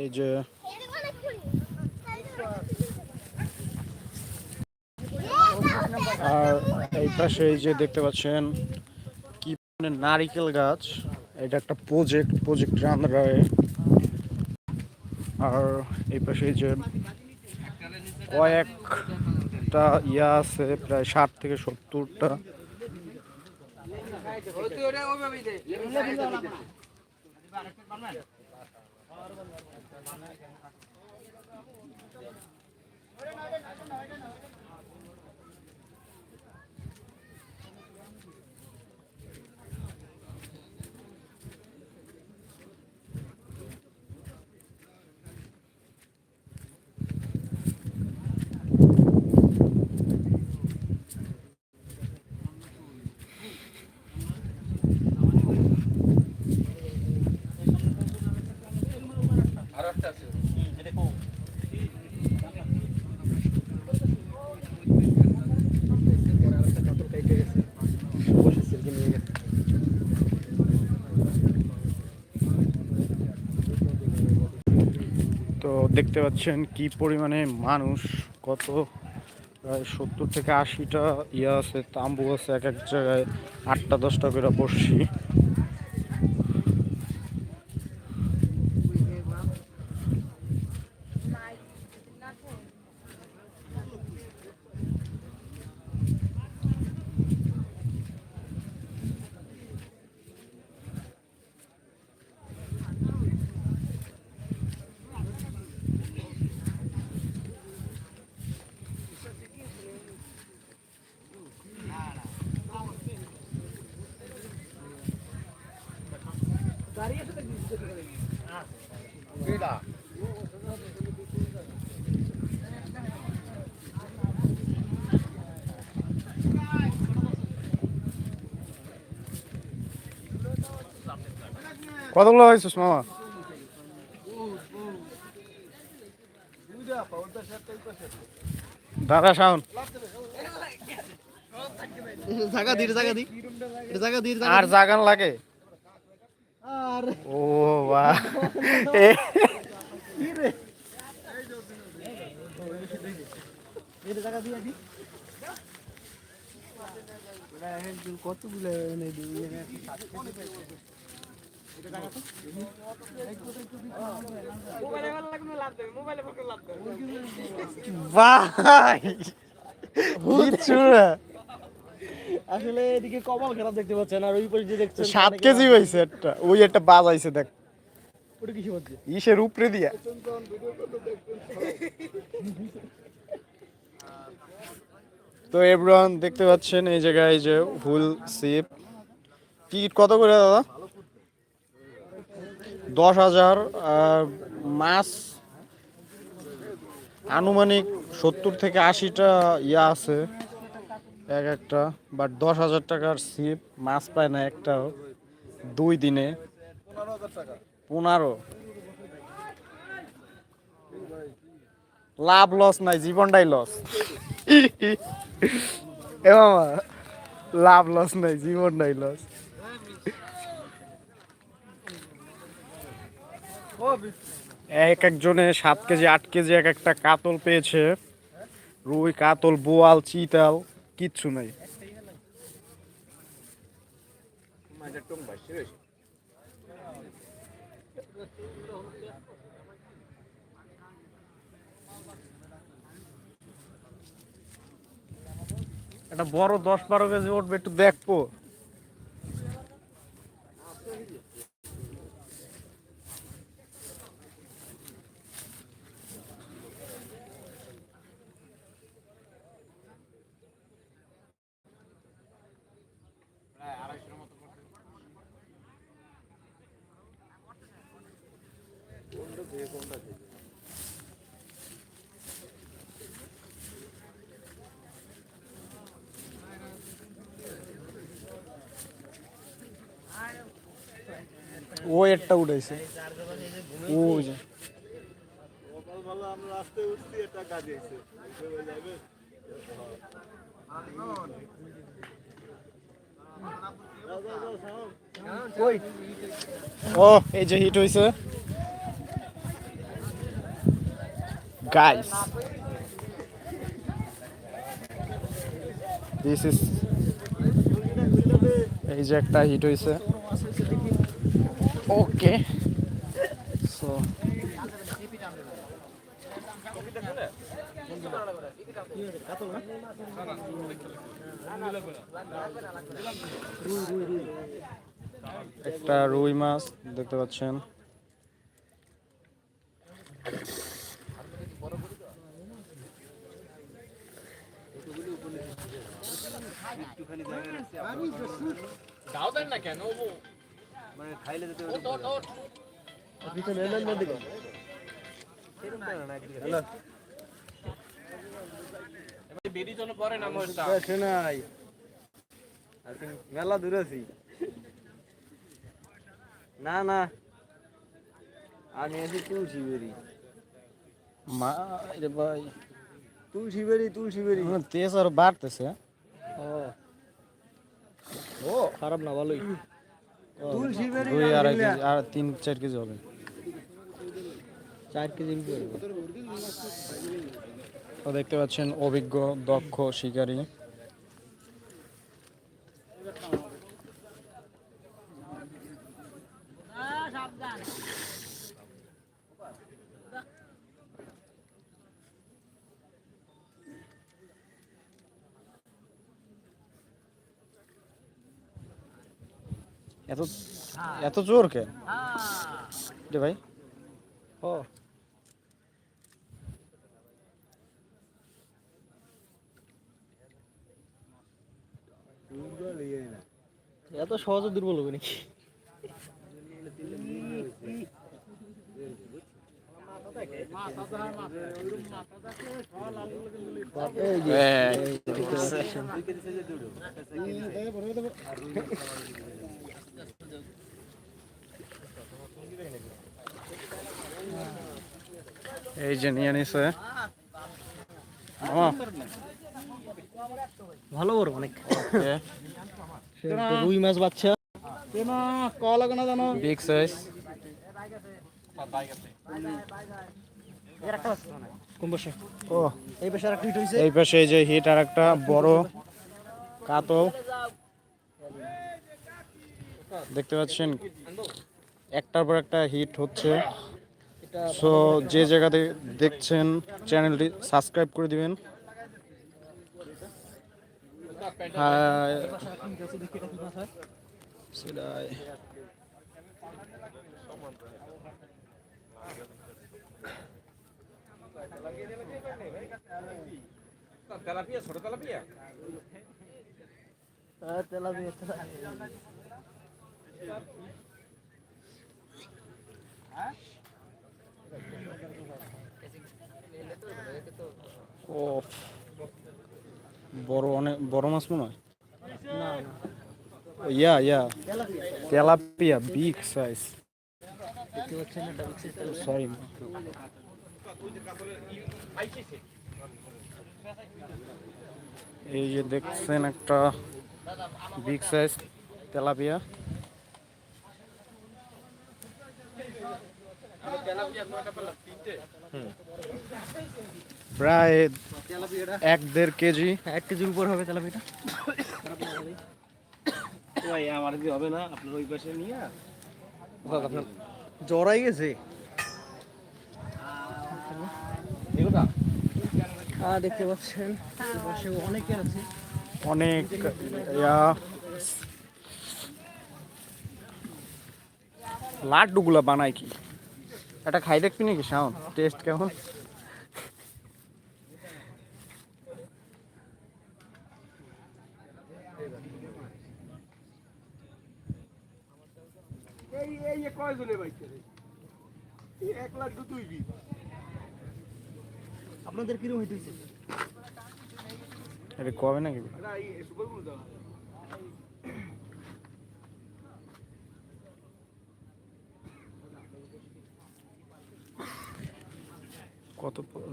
এই যে আর এই পাশে এই যে দেখতে পাচ্ছেন কি নারিকেল গাছ। এটা একটা প্রজেক্ট প্রজেক্টের আন্ডারে আর এই পাশে এই যে কয়েকটা ইয়া আছে, প্রায় ষাট থেকে সত্তরটা। পারব না তো দেখতে পাচ্ছেন কি পরিমাণে মানুষ, কত, প্রায় সত্তর থেকে আশিটা ইয়ে আছে, তাম্বু আছে এক এক জায়গায়, আটটা দশটা করে বসছি। কতগুলো হয়েছিস মামা? দাদা শাওন। জায়গা দি জায়গা দি জায়গা দি আর জাগান লাগে। কতগুলো ভাই আসলে এদিকে কপাল খারাপ দেখতে পাচ্ছেন আর ওই পাশে যে দেখছেন সাত কেজি হয়েছে একটা। ওই একটা বাজ বাজাইছে দেখ। ইসের উপরে দিয়া। তো এভরিওয়ান দেখতে পাচ্ছেন এই জায়গায় যে হুল সিপ। টিকিট কত করে দাদা? দশ হাজার মাছ আনুমানিক সত্তর থেকে আশিটা ইয়া আছে, এক একটা। বাট দশ হাজার টাকার সিপ, মাছ পায় না একটাও, দুই দিনে। পনেরো। লাভ লস নাই, জীবনটাই লস। এ মামা লাভ লস নাই, জীবনটাই লস। এক একজনে সাত কেজি, আট কেজি এক একটা কাতল পেয়েছে। রুই কাতল, বোয়াল, চিতাল, কিচ্ছু নাই। একটা বড় দশ বারো কেজি উঠবে একটু দেখব। ও একটা উঠেছে ও যে। ও এই যে হিট হয়েছে guys this is এই যে একটা হিট হয়েছে ওকে সো একটা রুই মাছ দেখতে পাচ্ছেন। এলেন না দিকে? শোনাই মেলা দূরে আছি। না না। আমি আছি তুলসী বেরি। মা রে ভাই। তুলসী বেরি তুলসী বেরি। তেজ আর বাড়তেছে। ও খারাপ না ভালোই। দুই আড়াই কেজি আর তিন চার কেজি হবে। চার কেজি তো দেখতে পাচ্ছেন অভিজ্ঞ দক্ষ শিকারী এত এত জোর কে? রে ভাই। ও। এত সহজে দুর্বল হবে নাকি? যে, এই, যে নিয়ে নিছে। ভালো বড় অনেক। রুই মাছ বাচ্চা। বিগ সাইজ কোন পাশে ও। এই পাশে আর টুইট হইছে। এই পাশে যে হিট আর একটা বড় কাতো দেখতে পাচ্ছেন একটার পর একটা হিট হচ্ছে সো যে জায়গাতে দেখছেন চ্যানেলটি সাবস্ক্রাইব করে দিবেন হ্যাঁ সেটাই হ্যাঁ, তেলাপিয়া, তেলাপিয়া। ও বড় অনেক বড় মাছ মনে হয় না না ইয়া ইয়া তেলাপিয়া। তেলাপিয়া বিগ সাইজ দেখতে পাচ্ছেন এটা হচ্ছে তেলাপিয়া। সরি এই যে দেখছেন একটা বিগ সাইজ তেলাপিয়া প্রায় এক দেড় কেজি। এক কেজির উপর হবে তেলাপিয়াটা। ভাই আমার কি হবে না আপনার ওই পাশে নিয়ে আপনার জড়াই গেছে? দেখতে পাচ্ছেন পাশে অনেকে আছে। অনেক লাড্ডুগুলা বানায় কি? এটা খাই দেখবি নাকি? শাওন টেস্ট কেমন? আপনাদের কীরকম হইতেছে? কবে নাকি?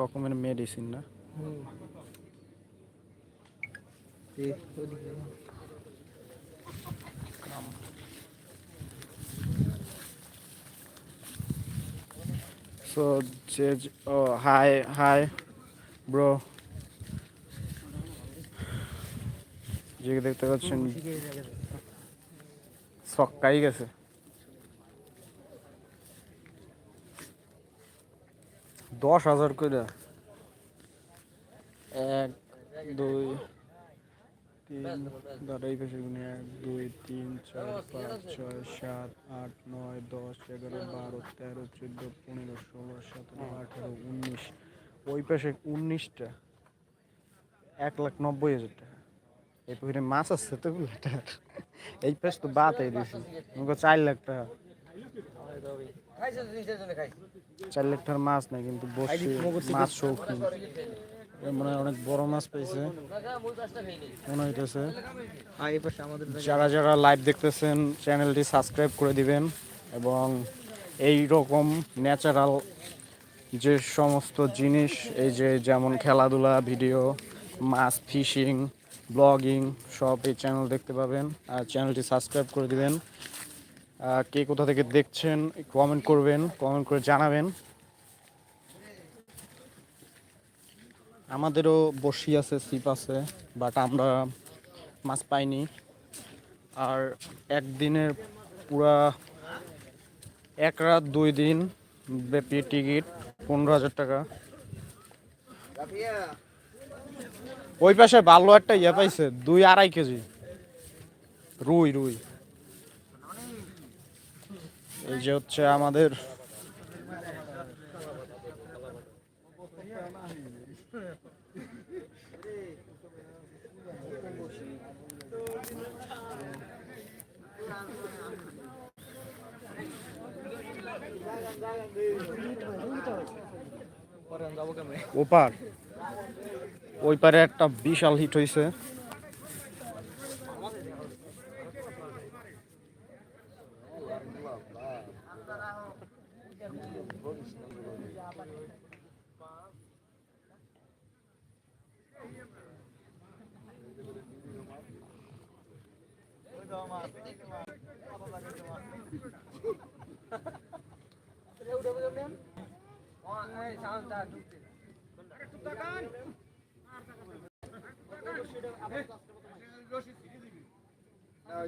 রকমের মেডিসিন না। সো যে হাই হাই ব্রো যে দেখতে পাচ্ছেন সক্কাই গেছে। দশ হাজার করে। এক দুই তিন দাঁড়া এই পাশে গুনে এক দুই তিন চার পাঁচ ছয় সাত আট নয় দশ এগারো বারো তেরো চোদ্দ পনেরো ষোলো সতেরো আঠারো উনিশ। ওই পাশে উনিশটা। এক লাখ নব্বই হাজার টাকা। এই পুকুরে মাছ আসছে তো এই পাশ তো বাদ এই দিয়েছি চার লাখ টাকা। চার লাখ মাছ নাই কিন্তু বসে মাছ শৌখিন মনে হয় অনেক বড় মাছ পাইছে মনে হইতেছে। আমাদের যারা যারা লাইভ দেখতেছেন চ্যানেলটি সাবস্ক্রাইব করে দিবেন এবং এই রকম ন্যাচারাল যে সমস্ত জিনিস এই যে যেমন খেলাধুলা ভিডিও মাছ ফিশিং ব্লগিং সব এই চ্যানেল দেখতে পাবেন। আর চ্যানেলটি সাবস্ক্রাইব করে দিবেন। কে কোথা থেকে দেখছেন কমেন্ট করবেন কমেন্ট করে জানাবেন। আমাদেরও বসি আছে সিপ আছে বাট আমরা মাছ পাইনি। আর একদিনের পুরা এক রাত, দুই দিন ব্যাপী টিকিট, পনেরো হাজার টাকা। ওই পাশে ভালো একটা ইয়ে পাইছে, দুই আড়াই কেজি। রুই রুই। এই যে হচ্ছে আমাদের ওপার। ওই পারে একটা বিশাল হিট হয়েছে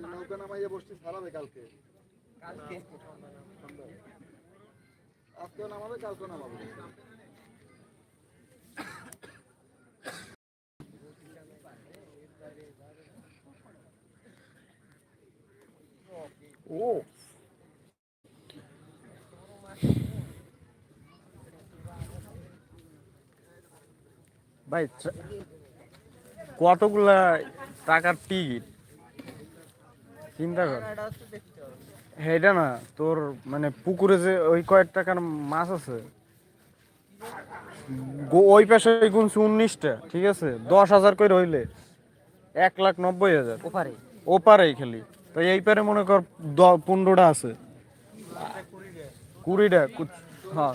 নৌকা নামাইয়া বসছি ছাড়াবে কালকে আজকেও নামাবে কালকেও নামাবে ও। ভাই কতগুলা টাকার টিকিট? চিন্তা কর। এটা না তোর মানে পুকুরে যে ওই কয়েক টাকার মাছ আছে গো- ওই পাশে গুনছি উনিশটা ঠিক আছে? দশ হাজার করে হইলে এক লাখ নব্বই হাজার। ওপারে? ওপারেই খালি। তো এই পারে মনে কর পনেরোটা আছে। কুড়িটা হ্যাঁ।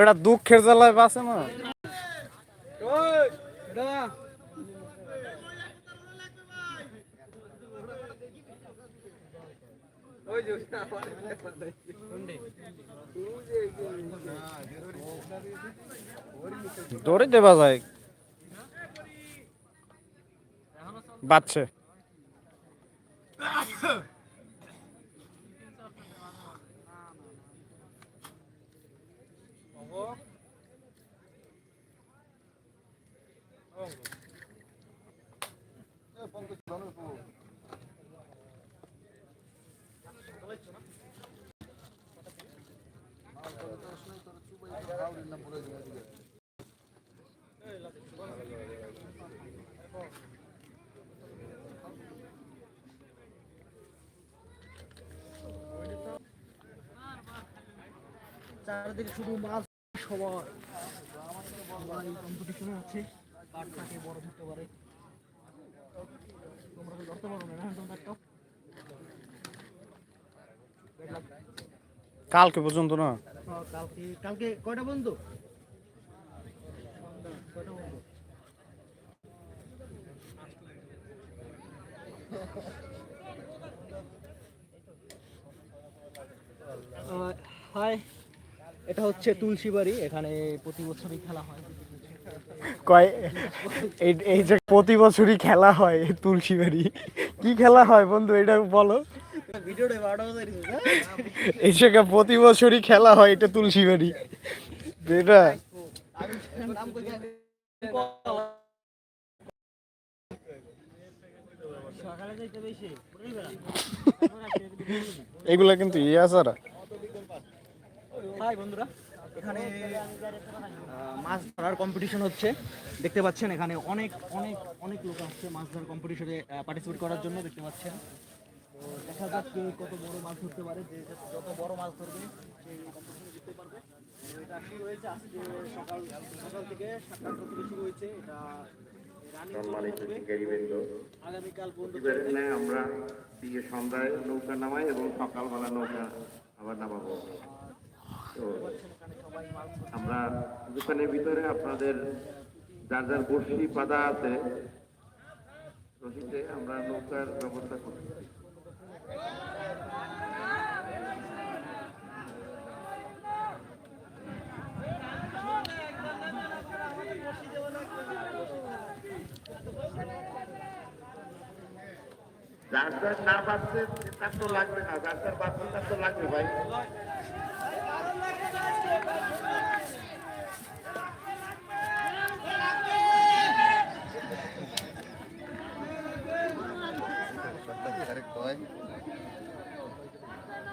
বেটা দুঃখের জ্বালায় বাসে না। দৌড়ে দেবা যায়। বাচ্চা চারদিকে শুধু মাছ সবার। সবাই কম্পিটিশনে আছে। থাকে বড় ধরতে পারে? তোমরা তো ধরতে পারো না না তোমরা একটা। কালকে পর্যন্ত না? হ্যাঁ, কালকে কালকে কয়টা বন্ধু? কয়টা বন্ধু হাই এটা হচ্ছে তুলসী বাড়ি এখানে প্রতি বছরই খেলা হয়। কয় এই এই যে প্রতি বছরই খেলা হয় তুলসী বাড়ি কি খেলা হয় বন্ধু এটা বলো? বাজে এই জায়গা প্রতি বছরই খেলা হয় এটা তুলসী বাড়ি এটা এগুলা কিন্তু ইয়ে আসারা হাই বন্ধুরা এখানে মাছ ধরার কম্পিটিশন হচ্ছে। দেখতে পাচ্ছেন এখানে অনেক অনেক অনেক লোক আসছে মাছ ধরার কম্পিটিশনে পার্টিসিপেট করার জন্য দেখতে পাচ্ছেন। তো দেখা যাক কে কত বড় মাছ ধরতে পারে যে যত বড় মাছ ধরবে সেই কম্পিটিশনে জিততে পারবে। এটা শুরু হয়েছে আজকে সকাল সকাল থেকে সাতটা থেকে শুরু হয়েছে। এটা আমরা সন্ধ্যায় নৌকা নামাই এবং সকালবেলা নৌকা আবার নামাবো। তো আমরা দোকানের ভিতরে আপনাদের যার যার বর্ষি পাতা আছে, রশিতে আমরা নৌকার ব্যবস্থা করছি। যার যার না পাচ্ছে তার তো লাগবে না। যার যার পাচ্ছে তার তো লাগবে ভাই।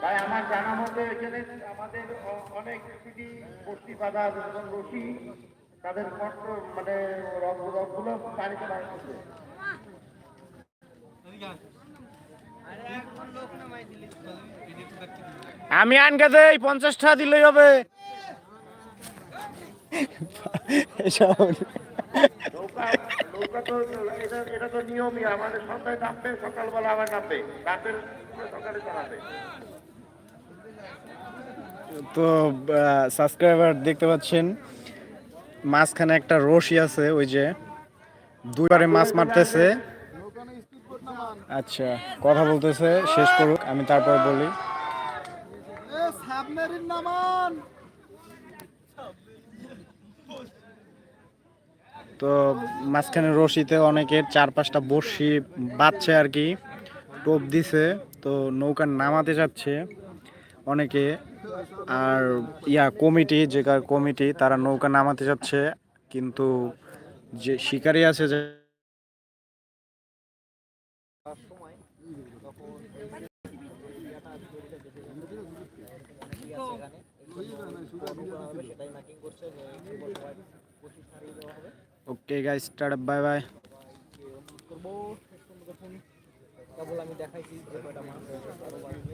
ভাই আমার জানা মতে এখানে আমাদের অনেক সিটি বস্তি বাধা রশি তাদের কষ্ট মানে রগ রগগুলো পানিতে লাগতেছে আমি আনকে দেই পঞ্চাশ টাকা দিলেই হবে। এসব নৌকা তো এটা এটা তো নিয়মই আমাদের সন্ধ্যায় নামবে সকালবেলা আবার নামবে। রাতের সকালে চালাবে। তো সাবস্ক্রাইবার দেখতে পাচ্ছেন মাঝখানে একটা রশি আছে ওই যে দুইবারে মাছ মারতেছে। আচ্ছা কথা বলতেছে শেষ করুক আমি তারপর বলি। সাবমেরিন নামান! তো মাঝখানে রশিতে অনেকের চার পাঁচটা বড়শি বাঁধছে আর কি, টোপ দিছে, তো নৌকা নামাতে যাচ্ছে অনেকে। আর ইয়া কমিটি, যে কমিটি, তারা নৌকা নামাতে যাচ্ছে, কিন্তু যে শিকারী আছে যে okay guys tata bye bye করব শেষ পর্যন্ত কেবল আমি দেখাইছি যে কয়টা মাছ হয়েছে আরও বাড়বে